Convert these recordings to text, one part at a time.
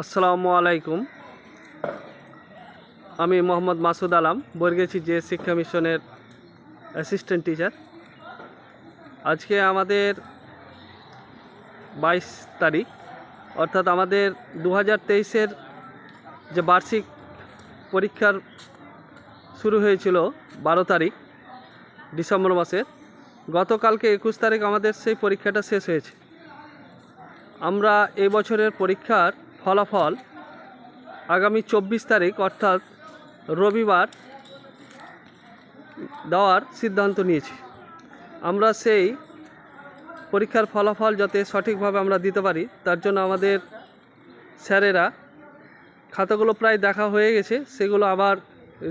আসসালামু আলাইকুম। আমি মোহাম্মদ মাসুদ আলাম, বরগেছি যে শিক্ষা মিশনের অ্যাসিস্ট্যান্ট টিচার আজকে আমাদের বাইশ তারিখ, অর্থাৎ আমাদের দু হাজার তেইশের যে বার্ষিক পরীক্ষার শুরু হয়েছিল বারো তারিখ, ডিসেম্বর মাসের, গতকালকে একুশ তারিখ আমাদের সেই পরীক্ষাটা শেষ হয়েছে। আমরা এই বছরের পরীক্ষার ফলাফল আগামী চব্বিশ তারিখ, অর্থাৎ রবিবার দেওয়ার সিদ্ধান্ত নিয়েছি। আমরা সেই পরীক্ষার ফলাফল যাতে সঠিকভাবে আমরা দিতে পারি, তার জন্য আমাদের স্যারেরা খাতাগুলো প্রায় দেখা হয়ে গেছে, সেগুলো আবার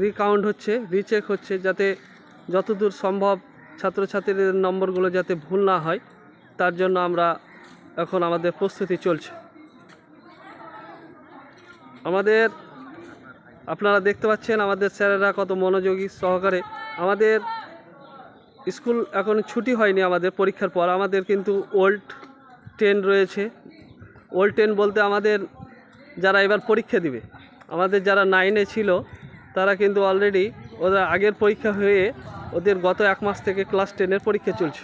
রিকাউন্ট হচ্ছে রিচেক হচ্ছে, যাতে যতদূর সম্ভব ছাত্রছাত্রীদের নম্বরগুলো যাতে ভুল না হয়, তার জন্য আমরা এখন আমাদের প্রস্তুতি চলছে। আমাদের, আপনারা দেখতে পাচ্ছেন আমাদের স্যারেরা কত মনোযোগী সহকারে। আমাদের স্কুল এখন ছুটি হয়নি আমাদের পরীক্ষার পর, আমাদের কিন্তু ওল্ড টেন রয়েছে। ওল্ড টেন বলতে আমাদের যারা এবার পরীক্ষা দিবে, আমাদের যারা নাইনে ছিল, তারা কিন্তু অলরেডি ওদের আগের পরীক্ষা হয়ে ওদের গত এক মাস থেকে ক্লাস টেনের পরীক্ষা চলছে।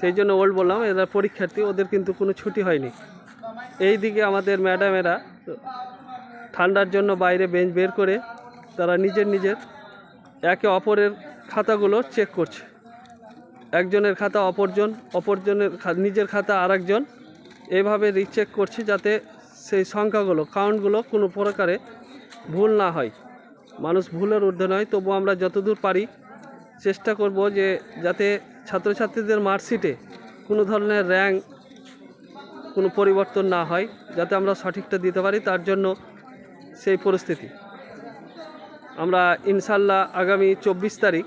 সেই জন্য ওল্ড বললাম, এরা পরীক্ষার্থী, ওদের কিন্তু কোনো ছুটি হয়নি। এই দিকে আমাদের ম্যাডামেরা ঠান্ডার জন্য বাইরে বেঞ্চ বের করে তারা নিজের নিজের একে অপরের খাতাগুলো চেক করছে। একজনের খাতা অপরজন, অপরজনের নিজের খাতা আরেকজন এইভাবে রিচেক করছে যাতে সেই সংখ্যাগুলো কাউন্টগুলো কোনো প্রকারে ভুল না হয়। মানুষ ভুলের ঊর্ধ্বে নয়, তবু আমরা যতদূর পারি চেষ্টা করব যে যাতে ছাত্রছাত্রীদের মার্কশিটে কোনো ধরনের র্যাঙ্ক কোনো পরিবর্তন না হয়, যাতে আমরা সঠিকটা দিতে পারি। তার জন্য সেই পরিস্থিতি। আমরা ইনশাল্লাহ আগামী চব্বিশ তারিখ,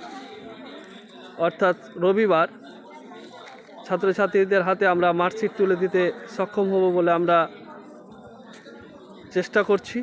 অর্থাৎ রবিবার, ছাত্রছাত্রীদের হাতে আমরা মার্কশিট তুলে দিতে সক্ষম হব বলে আমরা চেষ্টা করছি।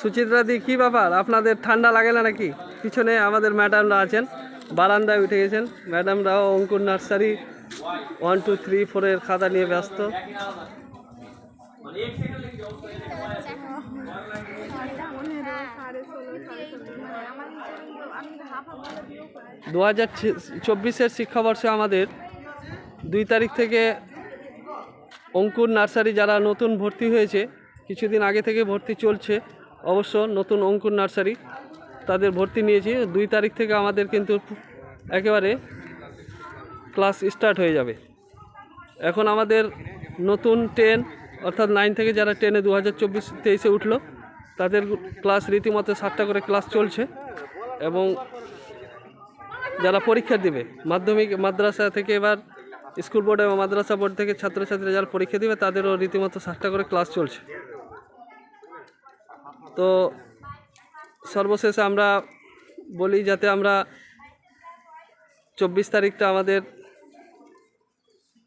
সুচিত্রা দি, কী ব্যাপার? আপনাদের ঠান্ডা লাগে না নাকি? পিছনে আমাদের ম্যাডামরা আছেন, বারান্দায় উঠে গেছেন। ম্যাডামরাও Ankur nursery one two three ফোরের খাতা নিয়ে ব্যস্ত। দু হাজার চব্বিশের শিক্ষাবর্ষে আমাদের দুই তারিখ থেকে অঙ্কুর নার্সারি যারা নতুন ভর্তি হয়েছে, কিছুদিন আগে থেকে ভর্তি চলছে, অবশ্য নতুন অঙ্কুর নার্সারি, তাদের ভর্তি নিয়েছি। দুই তারিখ থেকে আমাদের কিন্তু একেবারে ক্লাস স্টার্ট হয়ে যাবে। এখন আমাদের নতুন টেন, অর্থাৎ নাইন থেকে যারা টেনে দু হাজার চব্বিশ তেইশে উঠল, তাদের ক্লাস রীতিমতো সাতটা করে ক্লাস চলছে এবং যারা পরীক্ষা দেবে, মাধ্যমিক, মাদ্রাসা থেকে এবার স্কুল বোর্ড এবং মাদ্রাসা বোর্ড থেকে ছাত্রছাত্রী যারা পরীক্ষা দেবে, তাদেরও রীতিমতো সাতটা করে ক্লাস চলছে। তো সর্বশেষে আমরা বলি যাতে আমরা চব্বিশ তারিখটা আমাদের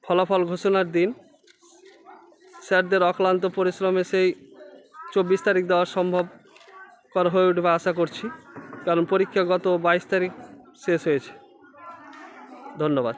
ফলাফল ঘোষণার দিন। স্যারদের অক্লান্ত পরিশ্রমে সেই চব্বিশ তারিখ দেওয়া সম্ভব কর হয়ে উঠবে আশা করছি, কারণ পরীক্ষা গত বাইশ তারিখ শেষ হয়েছে। ধন্যবাদ।